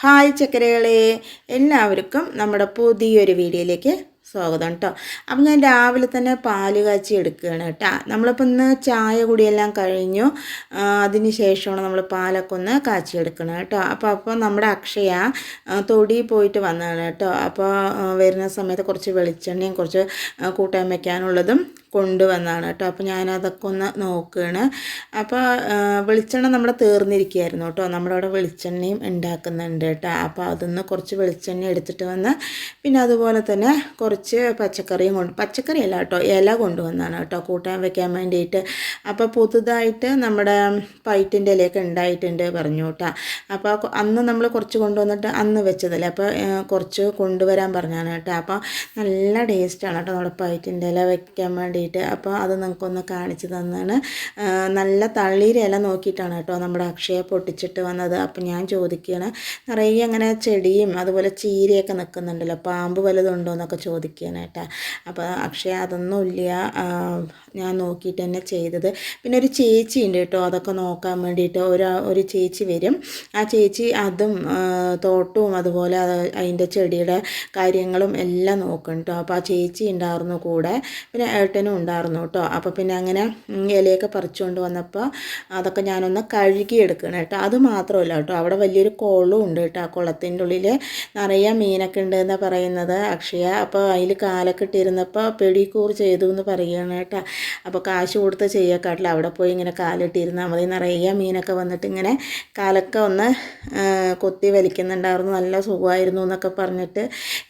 Hi ചക്കരകളെ എല്ലാവർക്കും നമ്മുടെ പുതിയൊരു വീഡിയോയിലേക്ക് സ്വാഗതം കേട്ടോ അപ്പം ഞാൻ രാവിലെ തന്നെ പാൽ കാച്ചി എടുക്കുകയാണ് കേട്ടോ. നമ്മളിപ്പോൾ ഇന്ന് ചായ കുടിയെല്ലാം കഴിഞ്ഞു. അതിന് ശേഷമാണ് നമ്മൾ പാലൊക്കെ ഒന്ന് കാച്ചി എടുക്കണം കേട്ടോ. അപ്പോൾ അപ്പോൾ നമ്മുടെ അക്ഷയ തൊടി പോയിട്ട് വന്നതാണ് കേട്ടോ. അപ്പോൾ വരുന്ന സമയത്ത് കുറച്ച് വെളിച്ചെണ്ണയും കുറച്ച് കൂട്ടാൻ വെക്കാനുള്ളതും കൊണ്ടുവന്നതാണ് കേട്ടോ. അപ്പോൾ ഞാനതൊക്കെ ഒന്ന് നോക്കുകയാണ് അപ്പോൾ വെളിച്ചെണ്ണ നമ്മുടെ തീർന്നിരിക്കുകയായിരുന്നു കേട്ടോ. നമ്മുടെ അവിടെ വെളിച്ചെണ്ണയും ഉണ്ടാക്കുന്നുണ്ട് കേട്ടോ. അപ്പോൾ അതൊന്ന് കുറച്ച് വെളിച്ചെണ്ണ എടുത്തിട്ട് വന്ന് പിന്നെ അതുപോലെ തന്നെ കുറച്ച് പച്ചക്കറിയും കൊണ്ട് പച്ചക്കറിയല്ല കേട്ടോ ഇല കൊണ്ടുവന്നാണ് കേട്ടോ കൂട്ടാൻ വെക്കാൻ വേണ്ടിയിട്ട്. അപ്പോൾ പുതുതായിട്ട് നമ്മുടെ പൈറ്റിന്റെ ഇലയൊക്കെ ഉണ്ടായിട്ടുണ്ട് പറഞ്ഞു കേട്ടോ. അപ്പോൾ അന്ന് നമ്മൾ കുറച്ച് കൊണ്ടുവന്നിട്ട് അന്ന് വെച്ചതല്ലേ? അപ്പോൾ കുറച്ച് കൊണ്ടുവരാൻ പറഞ്ഞാണ് കേട്ടോ. അപ്പോൾ നല്ല ടേസ്റ്റാണ് കേട്ടോ നമ്മുടെ പൈറ്റിന്റെ ഇല വെക്കാൻ വേണ്ടിയിട്ട്. അപ്പോൾ അത് നിങ്ങൾക്കൊന്ന് കാണിച്ചു തന്നാണ്. നല്ല തള്ളീരില നോക്കിയിട്ടാണ് കേട്ടോ നമ്മുടെ അക്ഷയ പൊട്ടിച്ചിട്ട് വന്നത്. അപ്പോൾ ഞാൻ ചോദിക്കുകയാണ് നിറയെ അങ്ങനെ ചെടിയും അതുപോലെ ചീരയൊക്കെ നിൽക്കുന്നുണ്ടല്ലോ പാമ്പ് വലുതുണ്ടോ എന്നൊക്കെ ചോദിക്കുകയാണ് കേട്ടോ. അപ്പോൾ അക്ഷയ അതൊന്നും ഇല്ല. ഞാൻ നോക്കിയിട്ട് തന്നെ ചെയ്തത്. പിന്നെ ഒരു ചേച്ചി ഉണ്ട് കേട്ടോ അതൊക്കെ നോക്കാൻ വേണ്ടിയിട്ട് ഒരു ഒരു ചേച്ചി വരും. ആ ചേച്ചി അതും തോട്ടവും അതുപോലെ അത് അതിന്റെ ചെടിയുടെ കാര്യങ്ങളും എല്ലാം നോക്കും കേട്ടോ. അപ്പോൾ ആ ചേച്ചി ഉണ്ടായിരുന്നു കൂടെ. പിന്നെ ഏട്ടനും ഉണ്ടായിരുന്നു കേട്ടോ. അപ്പോൾ പിന്നെ അങ്ങനെ ഇലയൊക്കെ പറിച്ചുകൊണ്ട് വന്നപ്പോൾ അതൊക്കെ ഞാനൊന്ന് കഴുകി എടുക്കണം കേട്ടോ. അത് മാത്രമല്ല കേട്ടോ അവിടെ വലിയൊരു കുളവും ഉണ്ട് കേട്ടോ. ആ കുളത്തിന്റെ ഉള്ളിൽ നിറയെ മീനൊക്കെ ഉണ്ട് പറയുന്നത് അക്ഷയ. അപ്പോൾ അതിൽ കാലൊക്കെ ഇട്ടിരുന്നപ്പോൾ പെടിക്കൂർ ചെയ്തു എന്ന് പറയുകയാണ് കേട്ടോ. അപ്പോൾ കാശ് കൊടുത്ത് ചെയ്യക്കാട്ടില്ല. അവിടെ പോയി ഇങ്ങനെ കാലിട്ടിരുന്നാൽ മതി. നിറയെ മീനൊക്കെ വന്നിട്ട് ഇങ്ങനെ കാലൊക്കെ ഒന്ന് കൊത്തി വലിക്കുന്നുണ്ടായിരുന്നു. നല്ല സുഖമായിരുന്നു എന്നൊക്കെ പറഞ്ഞിട്ട്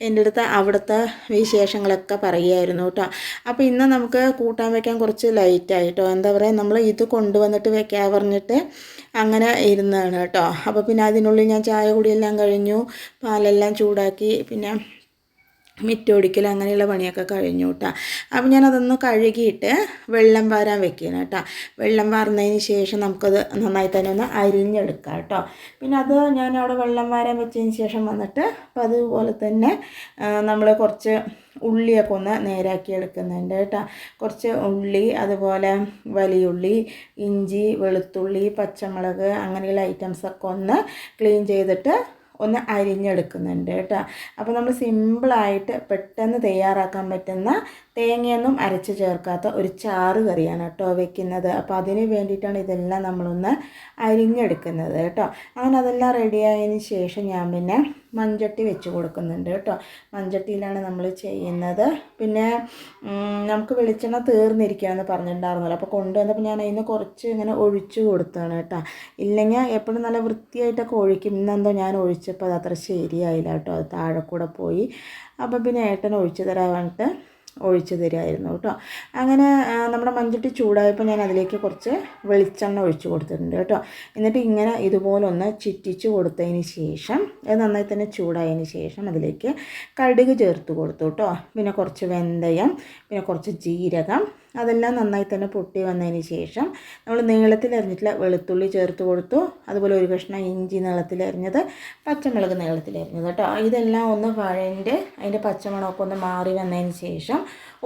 എന്റെ അടുത്ത് അവിടുത്തെ വിശേഷങ്ങളൊക്കെ പറയുമായിരുന്നു കേട്ടോ. അപ്പോൾ ഇന്ന് നമുക്ക് കൂട്ടാൻ വെക്കാൻ കുറച്ച് ലൈറ്റായിട്ടോ എന്താ പറയുക നമ്മൾ ഇത് കൊണ്ടുവന്നിട്ട് വെക്കാൻ പറഞ്ഞിട്ട് അങ്ങനെ ഇരുന്നാണ് കേട്ടോ. അപ്പോൾ പിന്നെ അതിനുള്ളിൽ ഞാൻ ചായ കുടിയെല്ലാം കഴിഞ്ഞു പാലെല്ലാം ചൂടാക്കി പിന്നെ മിറ്റോടിക്കൽ അങ്ങനെയുള്ള പണിയൊക്കെ കഴിഞ്ഞു കേട്ടോ അപ്പം ഞാനതൊന്ന് കഴുകിയിട്ട് വെള്ളം വാരാൻ വെക്കണം കേട്ടോ വെള്ളം വാർന്നതിന് ശേഷം നമുക്കത് നന്നായി തന്നെ ഒന്ന് അരിഞ്ഞെടുക്കാം കേട്ടോ പിന്നെ അത് ഞാൻ അവിടെ വെള്ളം വാരാൻ വെച്ചതിന് ശേഷം വന്നിട്ട് അപ്പം അതുപോലെ തന്നെ നമ്മൾ കുറച്ച് ഉള്ളിയൊക്കെ ഒന്ന് നേരാക്കി എടുക്കുന്നുണ്ട് കേട്ടോ കുറച്ച് ഉള്ളി അതുപോലെ വലിയുള്ളി ഇഞ്ചി വെളുത്തുള്ളി പച്ചമുളക് അങ്ങനെയുള്ള ഐറ്റംസൊക്കെ ഒന്ന് ക്ലീൻ ചെയ്തിട്ട് ഒന്ന് അരിഞ്ഞെടുക്കുന്നുണ്ട് കേട്ടോ. അപ്പോൾ നമ്മൾ സിമ്പിളായിട്ട് പെട്ടെന്ന് തയ്യാറാക്കാൻ പറ്റുന്ന തേങ്ങയൊന്നും അരച്ച് ചേർക്കാത്ത ഒരു ചാറ് കറിയാണ് കേട്ടോ വെക്കുന്നത്. അപ്പോൾ അതിന് വേണ്ടിയിട്ടാണ് ഇതെല്ലാം നമ്മളൊന്ന് അരിഞ്ഞെടുക്കുന്നത് കേട്ടോ. അങ്ങനെ അതെല്ലാം റെഡിയായതിന് ശേഷം ഞാൻ പിന്നെ മൺചട്ടി വെച്ച് കൊടുക്കുന്നുണ്ട് കേട്ടോ. മൺചട്ടിയിലാണ് നമ്മൾ ചെയ്യുന്നത്. പിന്നെ നമുക്ക് വെളിച്ചെണ്ണ തീർന്നിരിക്കുകയെന്ന് പറഞ്ഞിട്ടുണ്ടായിരുന്നല്ലോ. അപ്പോൾ കൊണ്ടുവന്നപ്പോൾ ഞാൻ അതിന് കുറച്ച് ഇങ്ങനെ ഒഴിച്ചു കൊടുത്താണ് കേട്ടോ. ഇല്ലെങ്കിൽ എപ്പോഴും നല്ല വൃത്തിയായിട്ടൊക്കെ ഒഴിക്കും. ഇന്നെന്തോ ഞാൻ ഒഴിച്ചപ്പോൾ അത് അത്ര ശരിയായില്ല കേട്ടോ. അത് താഴെ കൂടെ പോയി. അപ്പോൾ പിന്നെ ഏട്ടൻ ഒഴിച്ചു തരാൻ പറഞ്ഞിട്ട് ഒഴിച്ചു തരുമായിരുന്നു കേട്ടോ. അങ്ങനെ നമ്മുടെ മഞ്ചട്ടി ചൂടായപ്പോൾ ഞാൻ അതിലേക്ക് കുറച്ച് വെളിച്ചെണ്ണ ഒഴിച്ച് കൊടുത്തിട്ടുണ്ട് കേട്ടോ. എന്നിട്ട് ഇങ്ങനെ ഇതുപോലെ ഒന്ന് ചിറ്റിച്ച് കൊടുത്തതിന് ശേഷം അത് നന്നായി തന്നെ ചൂടായതിന് ശേഷം അതിലേക്ക് കടുക് ചേർത്ത് കൊടുത്തു കേട്ടോ. പിന്നെ കുറച്ച് വെന്തയം പിന്നെ കുറച്ച് ജീരകം അതെല്ലാം നന്നായി തന്നെ പൊട്ടി വന്നതിന് ശേഷം നമ്മൾ നീളത്തിൽ അരിഞ്ഞിട്ടുള്ള വെളുത്തുള്ളി ചേർത്ത് കൊടുത്തു. അതുപോലെ ഒരു കഷ്ണം ഇഞ്ചി നീളത്തിൽ അരിഞ്ഞത് പച്ചമുളക് നീളത്തിൽ അരിഞ്ഞത് കേട്ടോ. ഇതെല്ലാം ഒന്ന് വഴന്റെ അതിന്റെ പച്ചമുളകൊക്കെ ഒന്ന് മാറി വന്നതിന് ശേഷം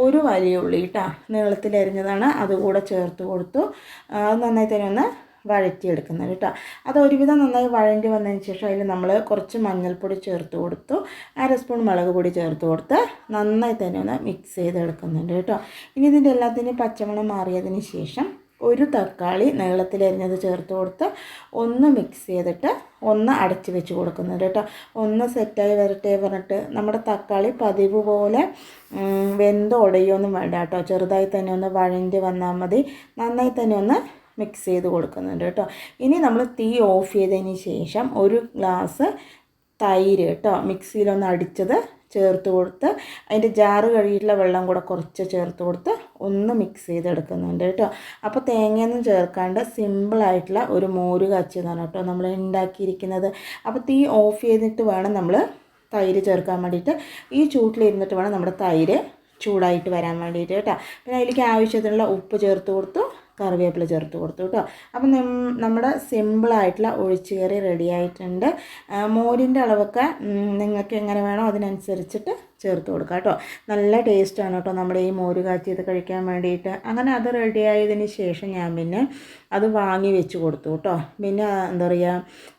ഒരു വലിയ ഉള്ളി കേട്ടോ. നീളത്തിൽ അരിഞ്ഞതാണ് അതുകൂടെ ചേർത്ത് കൊടുത്തു. അത് നന്നായി തന്നെ ഒന്ന് വഴറ്റിയെടുക്കുന്നത് കേട്ടോ. അത് ഒരുവിധം നന്നായി വഴണ്ടി വന്നതിന് ശേഷം അതിൽ നമ്മൾ കുറച്ച് മഞ്ഞൾപ്പൊടി ചേർത്ത് കൊടുത്തു. അര സ്പൂൺ മുളക് പൊടി ചേർത്ത് കൊടുത്ത് നന്നായി തന്നെ ഒന്ന് മിക്സ് ചെയ്തെടുക്കുന്നുണ്ട് കേട്ടോ. ഇനി ഇതിന്റെ എല്ലാത്തിനും പച്ചമണം മാറിയതിന് ശേഷം ഒരു തക്കാളി നീളത്തിലരിഞ്ഞത് ചേർത്ത് കൊടുത്ത് ഒന്ന് മിക്സ് ചെയ്തിട്ട് ഒന്ന് അടച്ച് വെച്ച് കൊടുക്കുന്നുണ്ട് കേട്ടോ. ഒന്ന് സെറ്റായി വരട്ടെ പറഞ്ഞിട്ട് നമ്മുടെ തക്കാളി പതിവ് പോലെ വെന്ത് ഉടയൊന്നും വേണ്ട കേട്ടോ. ചെറുതായി തന്നെ ഒന്ന് വഴണ്ടി വന്നാൽ മതി. നന്നായി തന്നെ ഒന്ന് മിക്സ് ചെയ്ത് കൊടുക്കുന്നുണ്ട് കേട്ടോ. ഇനി നമ്മൾ തീ ഓഫ് ചെയ്തതിന് ശേഷം ഒരു ഗ്ലാസ് തൈര് കേട്ടോ മിക്സിയിലൊന്ന് അടിച്ചത് ചേർത്ത് കൊടുത്ത് അതിന്റെ ജാറ് കഴുകിയിട്ടുള്ള വെള്ളം കൂടെ കുറച്ച് ചേർത്ത് കൊടുത്ത് ഒന്ന് മിക്സ് ചെയ്തെടുക്കുന്നുണ്ട് കേട്ടോ. അപ്പോൾ തേങ്ങയൊന്നും ചേർക്കാണ്ട് സിമ്പിളായിട്ടുള്ള ഒരു മോര് കാച്ചിയതാണ് കേട്ടോ നമ്മൾ ഉണ്ടാക്കിയിരിക്കുന്നത്. അപ്പോൾ തീ ഓഫ് ചെയ്തിട്ട് വേണം നമ്മൾ തൈര് ചേർക്കാൻ വേണ്ടിയിട്ട്. ഈ ചൂട്ടിലിരുന്നിട്ട് വേണം നമ്മുടെ തൈര് ചൂടായിട്ട് വരാൻ വേണ്ടിയിട്ട് കേട്ടോ. പിന്നെ അതിലേക്ക് ആവശ്യത്തിനുള്ള ഉപ്പ് ചേർത്ത് കൊടുത്തു. കറിവേപ്പില ചേർത്ത് കൊടുത്തു കേട്ടോ. അപ്പം നമ്മുടെ സിമ്പിളായിട്ടുള്ള ഒഴിച്ച് കറി റെഡി ആയിട്ടുണ്ട്. മോരിന്റെ അളവൊക്കെ നിങ്ങൾക്ക് എങ്ങനെ വേണോ അതിനനുസരിച്ചിട്ട് ചേർത്ത് കൊടുക്കുക കേട്ടോ. നല്ല ടേസ്റ്റാണ് കേട്ടോ നമ്മുടെ ഈ മോര് കാച്ചിയത് കഴിക്കാൻ വേണ്ടിയിട്ട്. അങ്ങനെ അത് റെഡി ആയതിന് ശേഷം ഞാൻ പിന്നെ അത് വാങ്ങി വെച്ച് കൊടുത്തു കേട്ടോ. പിന്നെ എന്താ പറയുക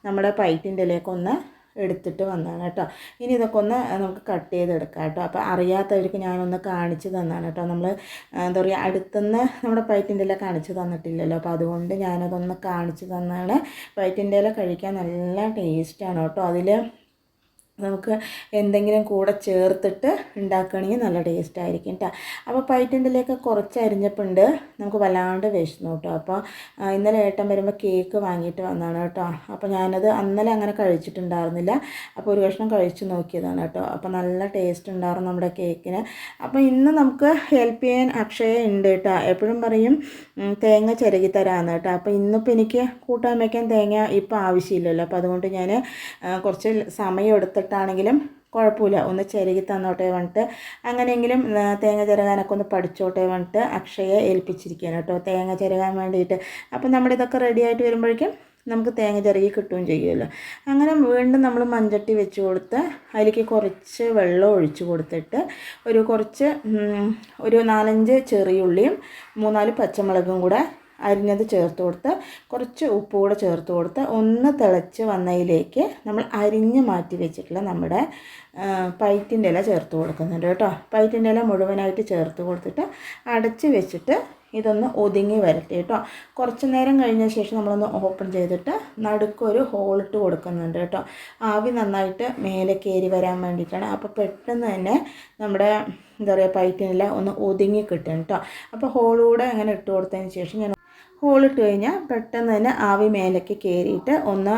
നമ്മുടെ പൈറ്റിന്റെ ഇലയൊക്കെ ഒന്ന് എടുത്തിട്ട് വന്നതാണ് കേട്ടോ. ഇനി ഇതൊക്കെ ഒന്ന് നമുക്ക് കട്ട് ചെയ്തെടുക്കാം കേട്ടോ. അപ്പോൾ അറിയാത്തവർക്ക് ഞാനൊന്ന് കാണിച്ച് തന്നാണ് കേട്ടോ. നമ്മൾ എന്താ പറയുക അടുത്തുനിന്ന് നമ്മുടെ പൈറ്റിന്റെ ഇല കാണിച്ച് തന്നിട്ടില്ലല്ലോ. അപ്പോൾ അതുകൊണ്ട് ഞാനതൊന്ന് കാണിച്ച് തന്നാണ്. പൈറ്റിന്റെ ഇല കഴിക്കാൻ നല്ല ടേസ്റ്റാണ് കേട്ടോ. അതിൽ നമുക്ക് എന്തെങ്കിലും കൂടെ ചേർത്തിട്ട് ഉണ്ടാക്കുകയാണെങ്കിൽ നല്ല ടേസ്റ്റ് ആയിരിക്കും കേട്ടോ അപ്പോൾ പൈറ്റിന്റെലേക്ക് കുറച്ച് അരിഞ്ഞപ്പുണ്ട്. നമുക്ക് വല്ലാണ്ട് വിശന്നു കേട്ടോ അപ്പോൾ ഇന്നലെ ഏട്ടൻ വരുമ്പോൾ കേക്ക് വാങ്ങിയിട്ട് വന്നതാണ് കേട്ടോ അപ്പോൾ ഞാനത് അന്നലെ അങ്ങനെ കഴിച്ചിട്ടുണ്ടായിരുന്നില്ല. അപ്പോൾ ഒരു കഷ്ണം കഴിച്ച് നോക്കിയതാണ് കേട്ടോ അപ്പോൾ നല്ല ടേസ്റ്റ് ഉണ്ടായിരുന്നു നമ്മുടെ കേക്കിന് അപ്പോൾ ഇന്ന് നമുക്ക് ഹെൽപ്പ് ചെയ്യാൻ അക്ഷയ ഉണ്ട് കേട്ടോ എപ്പോഴും പറയും തേങ്ങ ചിരകി തരാമെന്ന് കേട്ടോ അപ്പോൾ ഇന്നിപ്പോൾ എനിക്ക് കൂട്ടാൻ വയ്ക്കാൻ തേങ്ങ ഇപ്പോൾ ആവശ്യമില്ലല്ലോ. അപ്പോൾ അതുകൊണ്ട് ഞാൻ കുറച്ച് സമയം എടുത്തിട്ടാണെങ്കിലും കുഴപ്പമില്ല. ഒന്ന് ചെരുകി തന്നോട്ടെ പറഞ്ഞിട്ട്. അങ്ങനെയെങ്കിലും തേങ്ങ ചിരകാനൊക്കെ ഒന്ന് പഠിച്ചോട്ടെ പറഞ്ഞിട്ട് അക്ഷയെ ഏൽപ്പിച്ചിരിക്കുകയാണ് കേട്ടോ. തേങ്ങ ചിരകാൻ വേണ്ടിയിട്ട്. അപ്പം നമ്മുടെ ഇതൊക്കെ റെഡി ആയിട്ട് വരുമ്പോഴേക്കും നമുക്ക് തേങ്ങ ചിരകി കിട്ടുകയും ചെയ്യുമല്ലോ. അങ്ങനെ വീണ്ടും നമ്മൾ മഞ്ചട്ടി വെച്ച് കൊടുത്ത് അതിലേക്ക് കുറച്ച് വെള്ളം ഒഴിച്ച് കൊടുത്തിട്ട് ഒരു കുറച്ച് ഒരു നാലഞ്ച് ചെറിയുള്ളിയും മൂന്നാൽ പച്ചമുളകും കൂടെ അരിഞ്ഞത് ചേർത്ത് കൊടുത്ത് കുറച്ച് ഉപ്പ് കൂടെ ചേർത്ത് കൊടുത്ത് ഒന്ന് തിളച്ച് വന്നതിലേക്ക് നമ്മൾ അരിഞ്ഞ് മാറ്റി വെച്ചിട്ടുള്ള നമ്മുടെ പൈറ്റിന്റെ ഇല ചേർത്ത് കൊടുക്കുന്നുണ്ട് കേട്ടോ. പൈറ്റിന്റെ ഇല മുഴുവനായിട്ട് ചേർത്ത് കൊടുത്തിട്ട് അടച്ച് വെച്ചിട്ട് ഇതൊന്ന് ഒതുങ്ങി വരട്ടെ കേട്ടോ. കുറച്ച് നേരം കഴിഞ്ഞ ശേഷം നമ്മളൊന്ന് ഓപ്പൺ ചെയ്തിട്ട് നടുക്കൊരു ഹോളിട്ട് കൊടുക്കുന്നുണ്ട് കേട്ടോ. ആവി നന്നായിട്ട് മേലെ കയറി വരാൻ വേണ്ടിയിട്ടാണ്. അപ്പോൾ പെട്ടെന്ന് തന്നെ നമ്മുടെ എന്താ പറയുക പൈറ്റിനെല്ലാം ഒന്ന് ഒതുങ്ങി കിട്ടും കേട്ടോ. അപ്പോൾ ഹോളൂടെ അങ്ങനെ ഇട്ട് കൊടുത്തതിന് ശേഷം ഞാൻ ഹോളിട്ട് കഴിഞ്ഞാൽ പെട്ടെന്ന് തന്നെ ആവി മേലേക്ക് കയറിയിട്ട് ഒന്ന്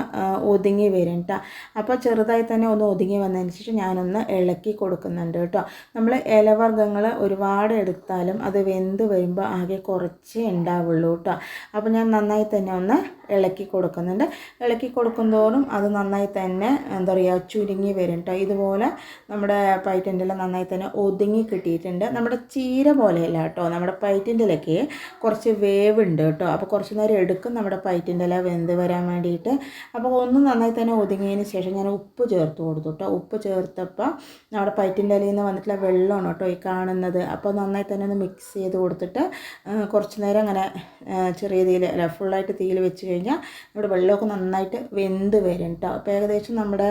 ഒതുങ്ങി വരും കേട്ടോ അപ്പോൾ ചെറുതായി തന്നെ ഒന്ന് ഒതുങ്ങി വന്നതിന് ശേഷം ഞാനൊന്ന് ഇളക്കി കൊടുക്കുന്നുണ്ട് കേട്ടോ നമ്മൾ ഇലവർഗങ്ങൾ ഒരുപാട് എടുത്താലും അത് വെന്ത് വരുമ്പോൾ ആകെ കുറച്ചേ ഉണ്ടാവുള്ളൂ കേട്ടോ അപ്പോൾ ഞാൻ നന്നായി തന്നെ ഒന്ന് ഇളക്കി കൊടുക്കുന്നുണ്ട്. ഇളക്കി കൊടുക്കുന്തോറും അത് നന്നായി തന്നെ എന്താ പറയുക ചുരുങ്ങി വരും കേട്ടോ ഇതുപോലെ നമ്മുടെ പൈറ്റിന്റെല്ലാം നന്നായി തന്നെ ഒതുങ്ങി കിട്ടിയിട്ടുണ്ട്. നമ്മുടെ ചീര പോലെയല്ല കേട്ടോ നമ്മുടെ പൈറ്റിന്റെ ഇലയ്ക്ക് കുറച്ച് വേവ് ഉണ്ട് കേട്ടോ അപ്പോൾ കുറച്ച് നേരം എടുക്കും നമ്മുടെ പൈറ്റിന്റെ ഇല വെന്ത് വരാൻ വേണ്ടിയിട്ട്. അപ്പോൾ ഒന്ന് നന്നായി തന്നെ ഒതുങ്ങിയതിന് ശേഷം ഞാൻ ഉപ്പ് ചേർത്ത് കൊടുത്തു കേട്ടോ. ഉപ്പ് ചേർത്തപ്പോൾ നമ്മുടെ പൈറ്റിന്റെ ഇലയിൽ നിന്ന് വന്നിട്ടുള്ള വെള്ളമാണ് കേട്ടോ ഈ കാണുന്നത്. അപ്പോൾ നന്നായി തന്നെ ഒന്ന് മിക്സ് ചെയ്ത് കൊടുത്തിട്ട് കുറച്ച് നേരം അങ്ങനെ ചെറിയ തീയിൽ അല്ല ഫുള്ളായിട്ട് തീയിൽ വെച്ച് കഴിഞ്ഞാൽ നമ്മുടെ വെള്ളമൊക്കെ നന്നായിട്ട് വെന്ത് വരും കേട്ടോ. അപ്പോൾ ഏകദേശം നമ്മുടെ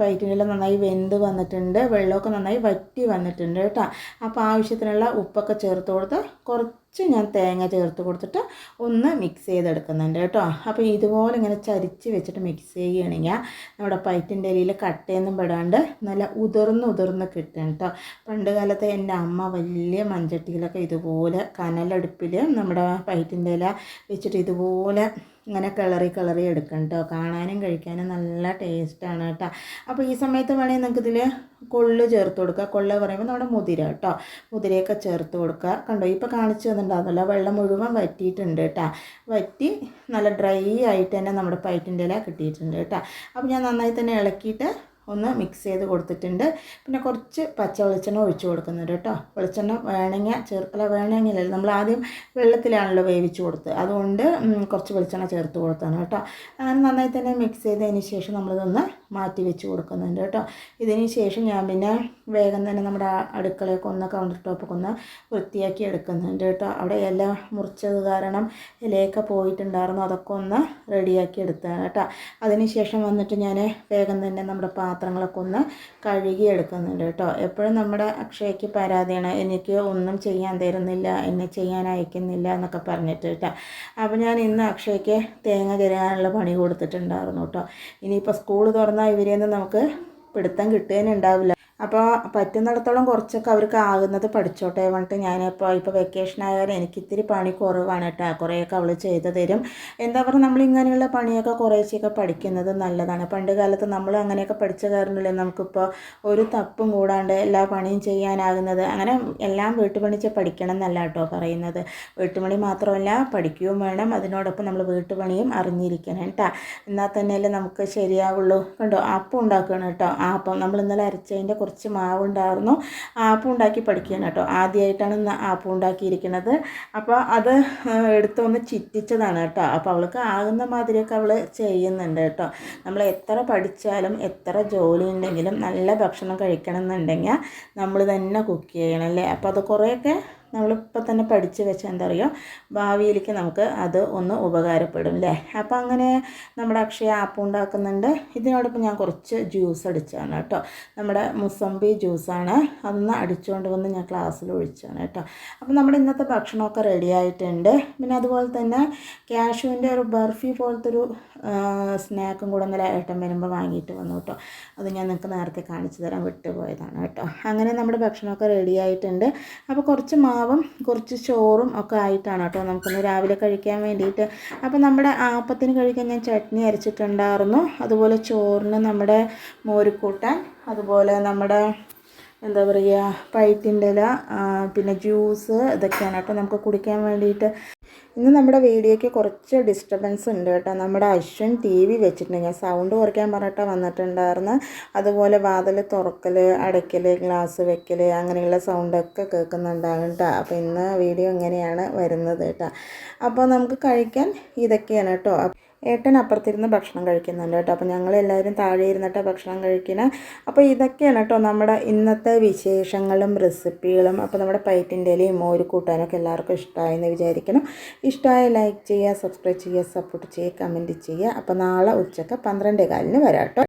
പൈറ്റിന്റെ ഇല നന്നായി വെന്ത് വന്നിട്ടുണ്ട്. വെള്ളമൊക്കെ നന്നായി വറ്റി വന്നിട്ടുണ്ട് കേട്ടോ. അപ്പോൾ ആവശ്യത്തിനുള്ള ഉപ്പൊക്കെ ചേർത്ത് കൊടുത്ത് കുറച്ച് ഞാൻ തേങ്ങ ചേർത്ത് കൊടുത്തിട്ട് ഒന്ന് മിക്സ് ചെയ്തെടുക്കുന്നുണ്ട് കേട്ടോ. അപ്പോൾ ഇതുപോലെ ഇങ്ങനെ ചരിച്ച് വെച്ചിട്ട് മിക്സ് ചെയ്യുകയാണെങ്കിൽ നമ്മുടെ പൈറ്റിന്റെ ഇലയിൽ കട്ടയൊന്നും പെടാണ്ട് നല്ല ഉതിർന്ന് ഉതിർന്ന് കിട്ടും കേട്ടോ. പണ്ട് കാലത്ത് എന്റെ അമ്മ വലിയ മൺചട്ടിയിലൊക്കെ ഇതുപോലെ കനലടുപ്പിൽ നമ്മുടെ പൈറ്റിന്റെ ഇല വെച്ചിട്ട് ഇതുപോലെ ഇങ്ങനെ കിളറി കിളറി എടുക്കണം കേട്ടോ കാണാനും കഴിക്കാനും നല്ല ടേസ്റ്റാണ് കേട്ടോ അപ്പോൾ ഈ സമയത്ത് വേണമെങ്കിൽ നിങ്ങൾക്ക് ഇതിൽ കൊള്ള് ചേർത്ത് കൊടുക്കുക കൊള്ള് പറയുമ്പോൾ നമ്മുടെ മുതിര കേട്ടോ മുതിരയൊക്കെ ചേർത്ത് കൊടുക്കുക കണ്ടോ? ഇപ്പോൾ കാണിച്ചു തന്നിട്ടുണ്ടാകുന്നില്ല വെള്ളം മുഴുവൻ വറ്റിയിട്ടുണ്ട് കേട്ടോ വറ്റി നല്ല ഡ്രൈ ആയിട്ട് തന്നെ നമ്മുടെ പൈറ്റിന്റെ ഇല കിട്ടിയിട്ടുണ്ട് കേട്ടോ അപ്പോൾ ഞാൻ നന്നായി തന്നെ ഇളക്കിയിട്ട് ഒന്ന് മിക്സ് ചെയ്ത് കൊടുത്തിട്ടുണ്ട്. പിന്നെ കുറച്ച് പച്ച വെളിച്ചെണ്ണ ഒഴിച്ച് കൊടുക്കുന്നുണ്ട് കേട്ടോ. വെളിച്ചെണ്ണ വേണമെങ്കിൽ ചേർക്കല വേണമെങ്കിലല്ല നമ്മൾ ആദ്യം വെള്ളത്തിലാണല്ലോ വേവിച്ച് കൊടുത്തത് അതുകൊണ്ട് കുറച്ച് വെളിച്ചെണ്ണ ചേർത്ത് കൊടുത്താണ് കേട്ടോ. അങ്ങനെ നന്നായി തന്നെ മിക്സ് ചെയ്തതിന് ശേഷം നമ്മളിതൊന്ന് മാറ്റി വെച്ച് കൊടുക്കുന്നുണ്ട് കേട്ടോ. ഇതിന് ശേഷം ഞാൻ പിന്നെ വേഗം തന്നെ നമ്മുടെ അടുക്കളയൊക്കെ ഒന്ന് കൗണ്ടർ ടോപ്പൊക്കെ ഒന്ന് വൃത്തിയാക്കി എടുക്കുന്നുണ്ട് കേട്ടോ. അവിടെ ഇല മുറിച്ചത് കാരണം ഇലയൊക്കെ പോയിട്ടുണ്ടായിരുന്നു. അതൊക്കെ ഒന്ന് റെഡിയാക്കി എടുത്തതാണ് കേട്ടോ. അതിന് ശേഷം വന്നിട്ട് ഞാൻ വേഗം തന്നെ നമ്മുടെ പാത്രങ്ങളൊക്കെ ഒന്ന് കഴുകി എടുക്കുന്നുണ്ട് കേട്ടോ. എപ്പോഴും നമ്മുടെ അക്ഷയ്ക്ക് പരാതിയാണ്. എനിക്ക് ഒന്നും ചെയ്യാൻ തരുന്നില്ല എന്നെ ചെയ്യാൻ അയക്കുന്നില്ല എന്നൊക്കെ പറഞ്ഞിട്ട് കേട്ടോ. അപ്പോൾ ഞാൻ ഇന്ന് അക്ഷയ്ക്ക് തേങ്ങ തരാനുള്ള പണി കൊടുത്തിട്ടുണ്ടായിരുന്നു കേട്ടോ. ഇനിയിപ്പോൾ സ്കൂൾ തുറന്നാൽ ഇവരെയൊന്നും നമുക്ക് പിടുത്തം കിട്ടുകയുണ്ടാവില്ല അപ്പോൾ പറ്റുന്നിടത്തോളം കുറച്ചൊക്കെ അവർക്ക് ആകുന്നത് പഠിച്ചോട്ടെ പറഞ്ഞിട്ട് ഞാനിപ്പോൾ ഇപ്പോൾ വെക്കേഷൻ ആയാലും എനിക്ക് ഇത്തിരി പണി കുറവാണ് കേട്ടോ കുറേയൊക്കെ അവൾ ചെയ്തു തരും. എന്താ പറയുക നമ്മൾ ഇങ്ങനെയുള്ള പണിയൊക്കെ കുറേശ്ശെയൊക്കെ പഠിക്കുന്നത് നല്ലതാണ്. പണ്ട് കാലത്ത് നമ്മൾ അങ്ങനെയൊക്കെ പഠിച്ച കാരണമല്ലേ നമുക്കിപ്പോൾ ഒരു തപ്പും കൂടാണ്ട് എല്ലാ പണിയും ചെയ്യാനാകുന്നത്. അങ്ങനെ എല്ലാം വീട്ടുപണിച്ച് പഠിക്കണം എന്നല്ല കേട്ടോ പറയുന്നത്. വീട്ടുപണി മാത്രമല്ല പഠിക്കുകയും വേണം. അതിനോടൊപ്പം നമ്മൾ വീട്ടുപണിയും അറിഞ്ഞിരിക്കണം കേട്ടോ എന്നാൽ തന്നെയല്ലേ നമുക്ക് ശരിയാവുള്ളൂ. കണ്ടോ? അപ്പം ഉണ്ടാക്കണം കേട്ടോ ആ അപ്പം നമ്മൾ ഇന്നലെ അരച്ചതിന്റെ കുറച്ച് മാവുണ്ടായിരുന്നു. ആപ്പം ഉണ്ടാക്കി പഠിക്കുകയാണ് കേട്ടോ. ആദ്യമായിട്ടാണ് ഇന്ന് ആപ്പം ഉണ്ടാക്കിയിരിക്കുന്നത്. അപ്പോൾ അത് എടുത്തൊന്ന് ചിറ്റിച്ചതാണ് കേട്ടോ. അപ്പോൾ അവൾക്ക് ആകുന്ന മാതിരിയൊക്കെ അവൾ ചെയ്യുന്നുണ്ട് കേട്ടോ. നമ്മൾ എത്ര പഠിച്ചാലും എത്ര ജോലി ഉണ്ടെങ്കിലും നല്ല ഭക്ഷണം കഴിക്കണം എന്നുണ്ടെങ്കിൽ നമ്മൾ തന്നെ കുക്ക് ചെയ്യണം അല്ലേ? അപ്പോൾ അത് കുറേയൊക്കെ നമ്മളിപ്പോൾ തന്നെ പഠിച്ച് വെച്ചാൽ എന്താ പറയുക ഭാവിയിലേക്ക് നമുക്ക് അത് ഒന്ന് ഉപകാരപ്പെടും അല്ലേ അപ്പോൾ അങ്ങനെ നമ്മുടെ അക്ഷയ ആപ്പ് ഉണ്ടാക്കുന്നുണ്ട്. ഇതിനോടൊപ്പം ഞാൻ കുറച്ച് ജ്യൂസ് അടിച്ചാണ് കേട്ടോ. നമ്മുടെ മുസംബി ജ്യൂസാണ് അതൊന്ന് അടിച്ചുകൊണ്ട് വന്ന് ഞാൻ ക്ലാസ്സിൽ ഒഴിച്ചാണ് കേട്ടോ. അപ്പോൾ നമ്മുടെ ഇന്നത്തെ ഭക്ഷണമൊക്കെ റെഡി ആയിട്ടുണ്ട്. പിന്നെ അതുപോലെ തന്നെ ക്യാഷുവിന്റെ ഒരു ബർഫി പോലത്തെ ഒരു സ്നാക്കും കൂടെ ഇന്നലെ ഏട്ടൻ വരുമ്പോൾ വാങ്ങിയിട്ട് വന്നു കേട്ടോ. അത് ഞാൻ നിങ്ങൾക്ക് നേരത്തെ കാണിച്ചു തരാൻ വിട്ടുപോയതാണ് കേട്ടോ. അങ്ങനെ നമ്മുടെ ഭക്ഷണമൊക്കെ റെഡി ആയിട്ടുണ്ട്. അപ്പോൾ കുറച്ച് മാവും കുറച്ച് ചോറും ഒക്കെ ആയിട്ടാണ് കേട്ടോ നമുക്കൊന്ന് രാവിലെ കഴിക്കാൻ വേണ്ടിയിട്ട്. അപ്പോൾ നമ്മുടെ ആപ്പത്തിന് കഴിക്കാൻ ഞാൻ ചട്നി അരച്ചിട്ടുണ്ടായിരുന്നു. അതുപോലെ ചോറിന് നമ്മുടെ മോരുക്കൂട്ടാൻ അതുപോലെ നമ്മുടെ എന്താ പറയുക പൈറ്റിന്റെ ഇല പിന്നെ ജ്യൂസ് ഇതൊക്കെയാണ് കേട്ടോ നമുക്ക് കുടിക്കാൻ വേണ്ടിയിട്ട് ഇന്ന് നമ്മുടെ വീഡിയോയ്ക്ക് കുറച്ച് ഡിസ്റ്റർബൻസ് ഉണ്ട് കേട്ടോ. നമ്മുടെ അശ്വൻ ടി വി വെച്ചിട്ടുണ്ട്. ഞാൻ സൗണ്ട് കുറയ്ക്കാൻ പറഞ്ഞിട്ട് വന്നിട്ടുണ്ടായിരുന്നു. അതുപോലെ വാതിൽ തുറക്കൽ അടയ്ക്കൽ ഗ്ലാസ് വെക്കൽ അങ്ങനെയുള്ള സൗണ്ടൊക്കെ കേൾക്കുന്നുണ്ടാകും കേട്ടോ. അപ്പോൾ ഇന്ന് വീഡിയോ ഇങ്ങനെയാണ് വരുന്നത് കേട്ടോ. അപ്പോൾ നമുക്ക് കഴിക്കാൻ ഇതൊക്കെയാണ് കേട്ടോ. ഏട്ടൻ അപ്പുറത്തിരുന്ന് ഭക്ഷണം കഴിക്കുന്നുണ്ട് കേട്ടോ. അപ്പോൾ ഞങ്ങളെല്ലാവരും താഴെ ഇരുന്നിട്ട് ഭക്ഷണം കഴിക്കുന്നത് അപ്പോൾ ഇതൊക്കെയാണ് കേട്ടോ നമ്മുടെ ഇന്നത്തെ വിശേഷങ്ങളും റെസിപ്പികളും. അപ്പോൾ നമ്മുടെ പൈറ്റിന്റെ ഇലയും മോര് കൂട്ടാനൊക്കെ എല്ലാവർക്കും ഇഷ്ടമായെന്ന് വിചാരിക്കണം ഇഷ്ടമായ ലൈക്ക് ചെയ്യുക സബ്സ്ക്രൈബ് ചെയ്യുക സപ്പോർട്ട് ചെയ്യുക കമന്റ് ചെയ്യുക. അപ്പോൾ നാളെ ഉച്ചയ്ക്ക് പന്ത്രണ്ടേ കാലിന് വരാം കേട്ടോ.